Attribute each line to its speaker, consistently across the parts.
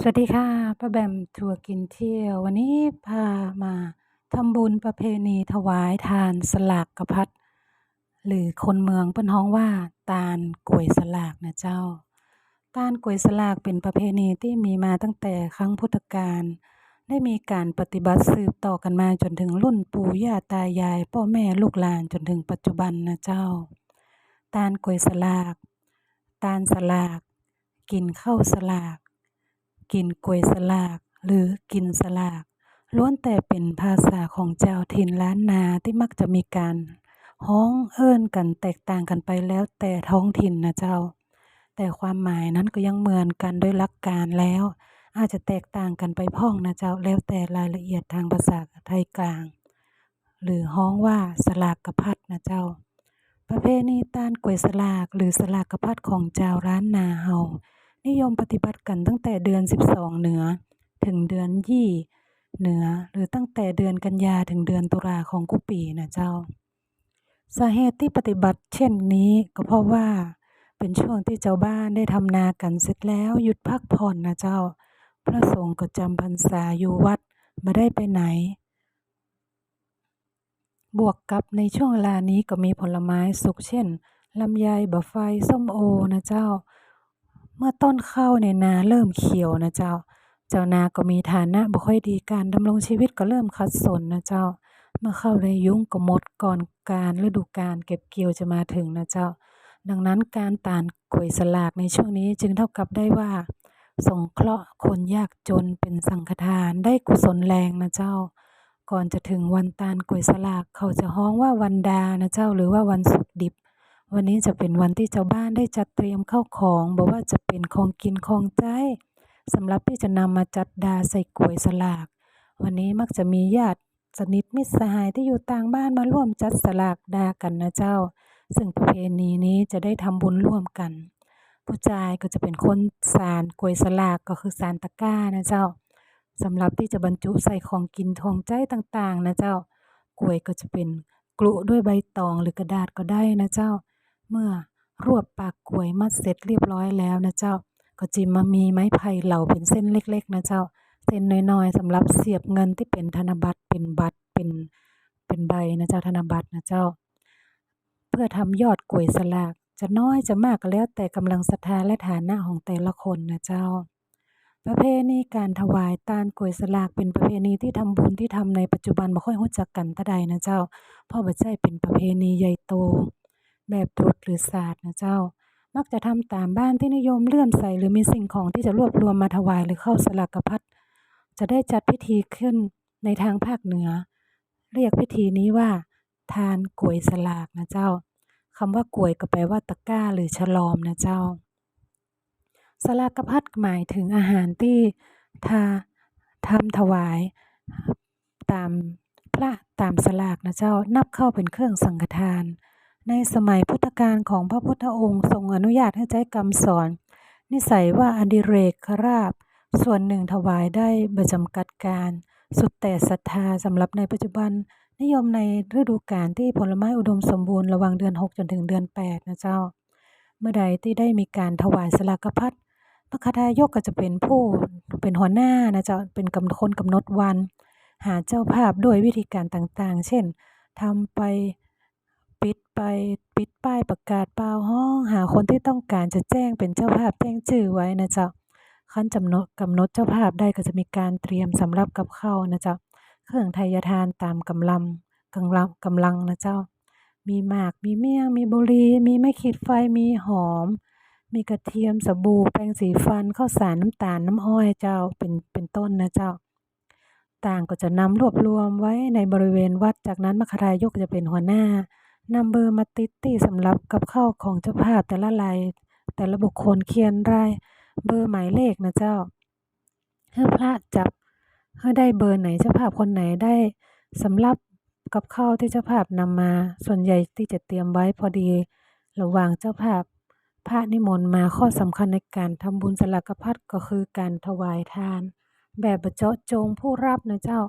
Speaker 1: สวัสดีค่ะป้าแบมทัวร์กินเที่ยว วันนี้พามาทำบุญประเพณีถวายทานสลากกระพัดหรือคนเมืองเปิ้นฮ้องว่าตาลกลวยสลากนะเจ้า ตาลกลวยสลากเป็นประเพณีที่มีมาตั้งแต่ครั้งพุทธกาลได้มีการปฏิบัติสืบต่อกันมาจนถึงรุ่นปู่ย่าตายายพ่อแม่ลูกหลานจนถึงปัจจุบันนะเจ้า ตาลกลวยสลาก ตาลสลาก กินข้าวสลาก กินกล้วยสลาก หรือกินสลาก ล้วนแต่เป็นภาษาของเจ้าถิ่นล้านนาที่มักจะมีการฮ้องเอิ้นกันแตกต่างกันไปแล้วแต่ท้องถิ่นนะเจ้า แต่ความหมายนั้นก็ยังเหมือนกันโดยหลักการแล้ว อาจจะแตกต่างกันไปพ้องนะเจ้าแล้วแต่รายละเอียดทางภาษาไทยกลาง หรือฮ้องว่าสลากกระพัดนะเจ้า ประเพณีต้าลกล้วยสลากหรือสลากกระพัดของเจ้าล้านนาเฮา นิยมปฏิบัติกันตั้งแต่เดือน 12 เหนือ ถึงเดือนยี่เหนือ หรือตั้งแต่เดือนกันยาถึงเดือนตุลาของกุปีนะเจ้า สาเหตุที่ปฏิบัติเช่นนี้ก็เพราะว่าเป็นช่วงที่เจ้าบ้านได้ทำนากันเสร็จแล้วหยุดพักผ่อนนะเจ้า พระสงฆ์ก็จำพรรษาอยู่วัดไม่ได้ไปไหน บวกกับในช่วงเวลานี้ก็มีผลไม้สุกเช่นลำไยบะไฟส้มโอนะเจ้า เมื่อต้นข้าวในนาเริ่มเขียวนะเจ้า เจ้านาก็มีฐานะบ่ค่อยดีการดำรงชีวิตก็เริ่มขัดสนนะเจ้า เมื่อเข้าได้ยุ่งก็หมดก่อนการฤดูกาลเก็บเกี่ยวจะมาถึงนะเจ้า ดังนั้นการตานกล้วยสลากในช่วงนี้จึงเท่ากับได้ว่าสงเคราะห์คนยากจนเป็นสังฆทานได้กุศลแรงนะเจ้า ก่อนจะถึงวันตานกล้วยสลากเขาจะฮ้องว่าวันดานะเจ้าหรือว่าวันสุกดิบ วันนี้จะเป็นวันที่เจ้าบ้านได้จัดเตรียมเข้าของบอกว่าจะเป็นของกินของใจสำหรับที่จะนำมาจัดดาใส่กล้วยสลาก วันนี้มักจะมีญาติสนิทมิตรสหายที่อยู่ต่างบ้านมาร่วมจัดสลากดากันนะเจ้า ซึ่งประเพณีนี้จะได้ทำบุญร่วมกัน ผู้ชายก็จะเป็นคนสารกล้วยสลากก็คือสารตะกร้านะเจ้าสำหรับที่จะบรรจุใส่ของกินของใจต่างๆ นะเจ้ากล้วยก็จะเป็นกลุด้วยใบตองหรือกระดาษก็ได้นะเจ้า เมื่อรวบปากกลวยมัดเสร็จเรียบร้อยแล้วนะเจ้า ก็จิมมามีไม้ไผ่เหลาเป็นเส้นเล็กๆ นะเจ้า เส้นน้อยๆสำหรับเสียบเงินที่เป็นธนบัตรเป็นบัตรเป็นเป็นใบนะเจ้าธนบัตรนะเจ้า เพื่อทำยอดกลวยสลากจะน้อยจะมากก็แล้วแต่กำลังศรัทธาและฐานะของแต่ละคนนะเจ้า ประเพณีการถวายตาลกลวยสลากเป็นประเพณีที่ทำบุญที่ทำในปัจจุบันบ่ค่อยรู้จักกันเท่าใดนะเจ้าพราะบ่ใช่เป็นประเพณีใหญ่โต แบบตรุษหรือศาสตร์นะเจ้า มักจะทำตามบ้านที่นิยมเลื่อมใสหรือมีสิ่งของที่จะรวบรวมมาถวายหรือเข้าสลากกพัดจะได้จัดพิธีขึ้นในทางภาคเหนือ เรียกพิธีนี้ว่า ทานกวยสลากนะเจ้าคำว่ากวยก็แปลว่าตะกร้าหรือฉลอมนะเจ้า สลากกพัดหมายถึงอาหารที่ทาทำถวายตามพระตามสลากนะเจ้านับเข้าเป็นเครื่องสังฆทาน ในสมัยพุทธกาลของพระพุทธองค์ทรงอนุญาตให้ใช้กรรมสอน นิสัยว่าอดิเรกคราบ ส่วนหนึ่งถวายได้บจำกัดการ สุดแต่ศรัทธาสำหรับในปัจจุบัน นิยมในฤดูกาลที่ผลไม้อุดมสมบูรณ์ระหว่างเดือน 6 จนถึงเดือน 8 นะเจ้า เมื่อใดที่ได้มีการถวายสลากพัดพระคทายกก็จะเป็นผู้เป็นหัวหน้านะเจ้าเป็นกำคนกำหนดวัน หาเจ้าภาพด้วยวิธีการต่างๆ เช่นทำไป ปิดไปปิดป้ายประกาศเปล่าห้องหาคนที่ต้องการจะแจ้งเป็นเจ้าภาพแจ้งชื่อไว้นะเจ้าขั้นจำนดกำหนดเจ้าภาพได้ก็จะมีการเตรียมสำหรับกับข้าวนะเจ้าเครื่องไทยทานตามกำลังกำลังกำลังนะเจ้า มีหมากมีเมี่ยง มีบุรี มีไม้ขีดไฟมีหอม มีกระเทียมสบู่แปรงสีฟันข้าวสารน้ำตาลน้ำอ้อยเจ้าเป็นเป็นต้นนะเจ้า ต่างก็จะนำรวบรวมไว้ในบริเวณวัดจากนั้นมคทายกจะเป็นหัวหน้า นำเบอร์มาติดที่สำหรับกับข้าวของเจ้าภาพแต่ละราย แต่ละบุคคลเขียนรายเบอร์หมายเลขนะเจ้าเพื่อพระจับเพื่อได้เบอร์ไหนเจ้าภาพคนไหนได้สำหรับกับข้าวที่เจ้าภาพนำมา ส่วนใหญ่ที่จะเตรียมไว้พอดี ระหว่างเจ้าภาพ พระนิมนต์มาข้อสำคัญในการทำบุญสลักพัดก็คือการถวายทาน แบบเจาะจงผู้รับนะเจ้า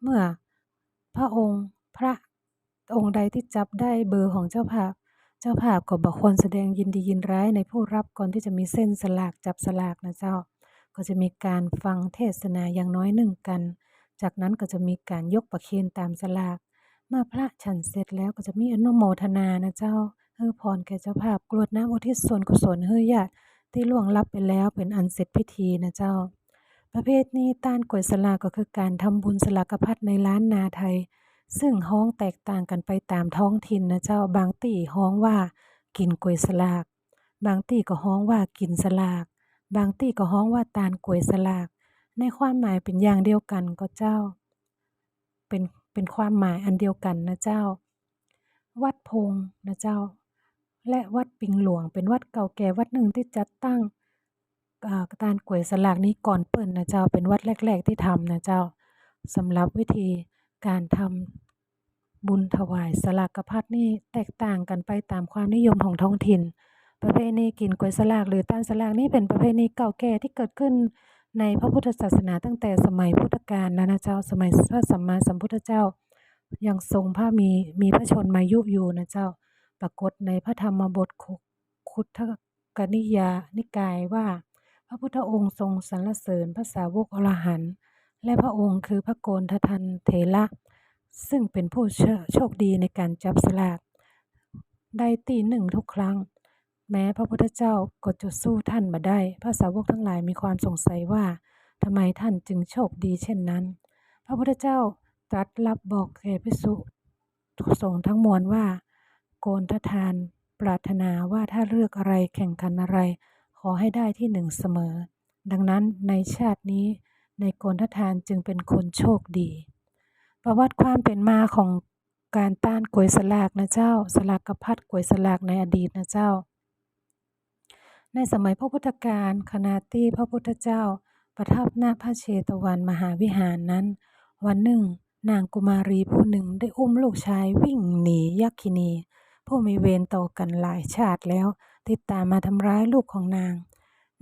Speaker 1: เมื่อพระองค์พระ องค์ใดที่จับได้เบอร์ของเจ้าภาพ เจ้าภาพก็บอกควรแสดงยินดียินร้ายในผู้รับก่อนที่จะมีเส้นสลากจับสลากนะเจ้า ก็จะมีการฟังเทศนาอย่างน้อยหนึ่งกัน จากนั้นก็จะมีการยกประเคนตามสลาก เมื่อพระฉันเสร็จแล้วก็จะมีอนุโมทนานะเจ้าเฮ้อพรแก่เจ้าภาพกรวดน้ำอุทิศส่วนกุศลเฮ้ยญาติที่ล่วงลับไปแล้วเป็นอันเสร็จพิธีนะเจ้า ประเภทนี้ต้านกวยสลากก็คือการทำบุญสลากพัดในล้านนาไทย ซึ่งห้องแตกต่างกันไปตามท้องถิ่นนะเจ้าบางตีห้องว่ากินกวยสลาก บางตีก็ห้องว่ากินสลาก บางตีก็ห้องว่าตานกวยสลาก ในความหมายเป็นอย่างเดียวกันก็เจ้า เป็นเป็นความหมายอันเดียวกันนะเจ้า วัดพงนะเจ้า และวัดปิงหลวงเป็นวัดเก่าแก่วัดหนึ่งที่จัดตั้งตานกวยสลากนี้ก่อนเปิ่นนะเจ้าเป็นวัดแรก ๆที่ทำนะเจ้าสำหรับวิธี การทำบุญถวายสลากกพัดนี่แตกต่างกันไปตามความนิยมของท้องถิ่น ประเพณีกินกวยสลากหรือต้านสลากนี่เป็นประเพณีเก่าแก่ที่เกิดขึ้นในพระพุทธศาสนาตั้งแต่สมัยพุทธกาลแล้วนะเจ้าสมัยพระสัมมาสัมพุทธเจ้ายังทรงพระมีมีพระชนมายุอยู่นะเจ้าปรากฏในพระธรรมบทคุทธกนิยานิกายว่า พระพุทธองค์ทรงสรรเสริญพระสาวกอรหันต์ และพระองค์คือพระโกนทันเถระซึ่งเป็นผู้โชคดีในการจับสลากได้ตีหนึ่งทุกครั้ง แม้พระพุทธเจ้าก็จะสู้ท่านมาได้ พระสาวกทั้งหลายมีความสงสัยว่าทำไมท่านจึงโชคดีเช่นนั้น พระพุทธเจ้าตรัสรับบอกแก่พิสุสงทั้งมวลว่า โกนททาน ปรารถนาว่าถ้าเลือกอะไรแข่งขันอะไร ขอให้ได้ที่หนึ่งเสมอ ดังนั้นในชาตินี้ ในโกนททานจึงเป็นคนโชคดี ประวัติความเป็นมาของการต้านกวยสลากนะเจ้า สลากกระพัดกวยสลากในอดีตนะเจ้า ในสมัยพระพุทธกาลขณะที่พระพุทธเจ้า ประทับหน้าพระเชตวันมหาวิหารนั้น วันหนึ่ง นางกุมารีผู้หนึ่งได้อุ้มลูกชายวิ่งหนียักษินี ผู้มีเวรต่อกันหลายชาติแล้ว ติดตามมาทำร้ายลูกของนาง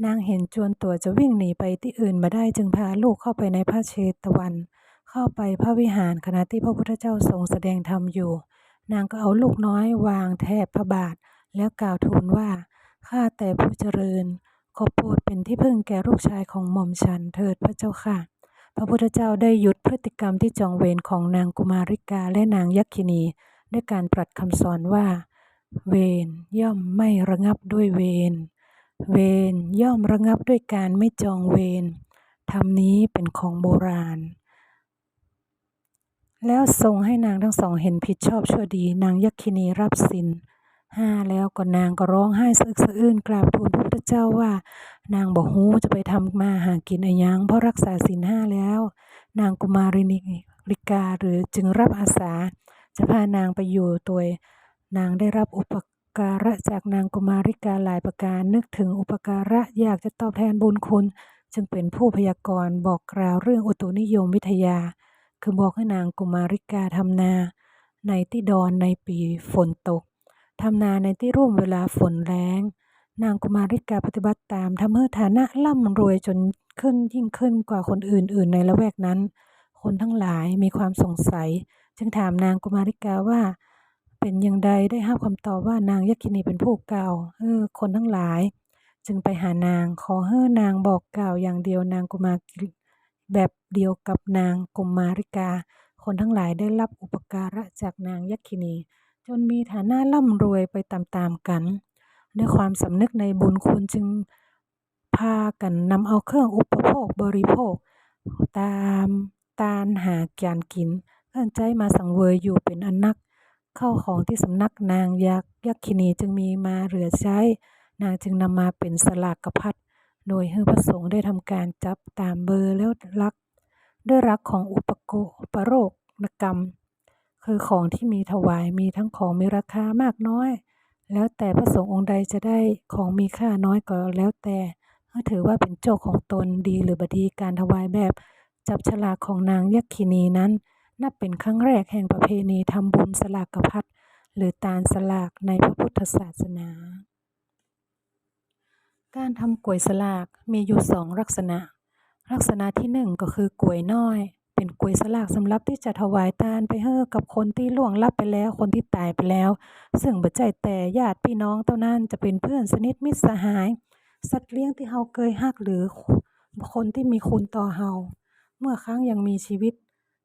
Speaker 1: นางเห็นจวนตัวจะวิ่งหนีไปที่อื่นมาได้จึงพาลูกเข้าไปในพระเชตวัน เข้าไปพระวิหารขณะที่พระพุทธเจ้าทรงแสดงธรรมอยู่ นางก็เอาลูกน้อยวางแทบพระบาท แล้วกล่าวทูลว่าข้าแต่ผู้เจริญ ขอโปรดเป็นที่พึ่งแก่ลูกชายของหม่อมฉันเถิดพระเจ้าค่ะ พระพุทธเจ้าได้หยุดพฤติกรรมที่จองเวรของนางกุมาริกาและนางยักษินีด้วยการตรัสคำสอนว่า เวรย่อมไม่ระงับด้วยเวร เวรย่อมระงับด้วยการไม่จองเวรธรรมนี้เป็นของโบราณ แล้วทรงให้นางทั้งสองเห็นผิดชอบชั่วดี นางยักษินีรับสินห้าแล้วก็นางก็ร้องไห้สะอึกสะอื้นกราบทูลพระพุทธเจ้าว่า นางบอกฮู้จะไปทำมาหากินอะไรยังเพราะรักษาสินห้าแล้ว นางกุมารินิริกาหรือจึงรับอาสา จะพานางไปอยู่ตัวนางได้รับอุป การะจากนางกุมาริกาหลายประการนึกถึงอุปการะอยากจะตอบแทนบุญคุณ จึงเป็นผู้พยากรณ์บอกกล่าวเรื่องอุตุนิยมวิทยา คือบอกให้นางกุมาริกาทำนา ในที่ดอนในปีฝนตกทำนาในที่ร่วมเวลาฝนแรงนางกุมาริกาปฏิบัติตามทำให้ฐานะร่ำรวยจนขึ้นยิ่งขึ้นกว่าคนอื่น ๆ ในละแวกนั้น คนทั้งหลายมีความสงสัย จึงถามนางกุมาริกาว่า เป็นอย่างใดได้ห้าคำตอบว่านางยักษินีเป็นผู้เก่าเออคนทั้งหลาย จึงไปหานางขอให้นางบอกกล่าวอย่างเดียวนางกุมาแบบเดียวกับนางกุมาริกา คนทั้งหลายได้รับอุปการะจากนางยักษินี จนมีฐานะร่ำรวยไปตามๆกัน ด้วยความสำนึกในบุญคุณจึงพากันนำเอาเครื่องอุปโภคบริโภค ตามตานหาการกินเอื้อนใจมาสังเวยอยู่เป็นอนนั ข้าวของที่สำนักนางยักษ์ยักษินีจึงมีมาเหลือใช้ นางจึงนำมาเป็นสลากกระพัดโดยให้พระสงฆ์ได้ทำการจับตามเบอร์แล้วรัก ด้วยรักของอุปโกอุปโรกนกรรม คือของที่มีถวายมีทั้งของมีราคามากน้อย แล้วแต่พระสงฆ์องค์ใดจะได้ของมีค่าน้อยก็แล้วแต่ถือว่าเป็นโจกของตนดีหรือบดีการถวายแบบจับฉลากของนางยักษินีนั้น นับเป็นครั้งแรกแห่งประเพณีทำบุญสลากกพัดหรือตาลสลากในพระพุทธศาสนา การทำกลวยสลากมีอยู่สองลักษณะ ลักษณะที่หนึ่งก็คือกลวยน้อย เป็นกลวยสลากสำหรับที่จะถวายตาลไปเฮ้อกับคนที่ล่วงลับไปแล้วคนที่ตายไปแล้ว ซึ่งบัจใจแต่ญาติพี่น้องเท่านั้นจะเป็นเพื่อนสนิทมิตรสหาย สัตว์เลี้ยงที่เฮาเคยฮักหรือคนที่มีคุณต่อเราเมื่อครั้งยังมีชีวิต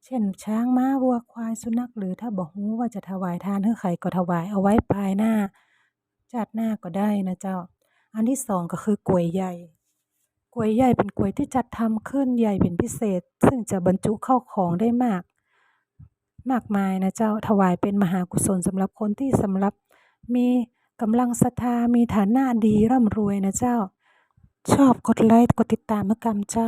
Speaker 1: เช่นช้างม้าวัวควายสุนัขหรือถ้าบ่รู้ว่าจะถวายทานให้ไผก็ถวายเอาไว้ภายหน้าชาติหน้าก็ได้นะเจ้า อันที่สองก็คือกรวยใหญ่กรวยใหญ่เป็นกรวยที่จัดทำขึ้นใหญ่เป็นพิเศษ ซึ่งจะบรรจุเข้าของได้มาก มากมายนะเจ้าถวายเป็นมหากุศลสำหรับคนที่สำหรับมีกำลังศรัทธามีฐานะดีร่ำรวยนะเจ้า ชอบกดไลก์กดติดตามให้กำเจ้า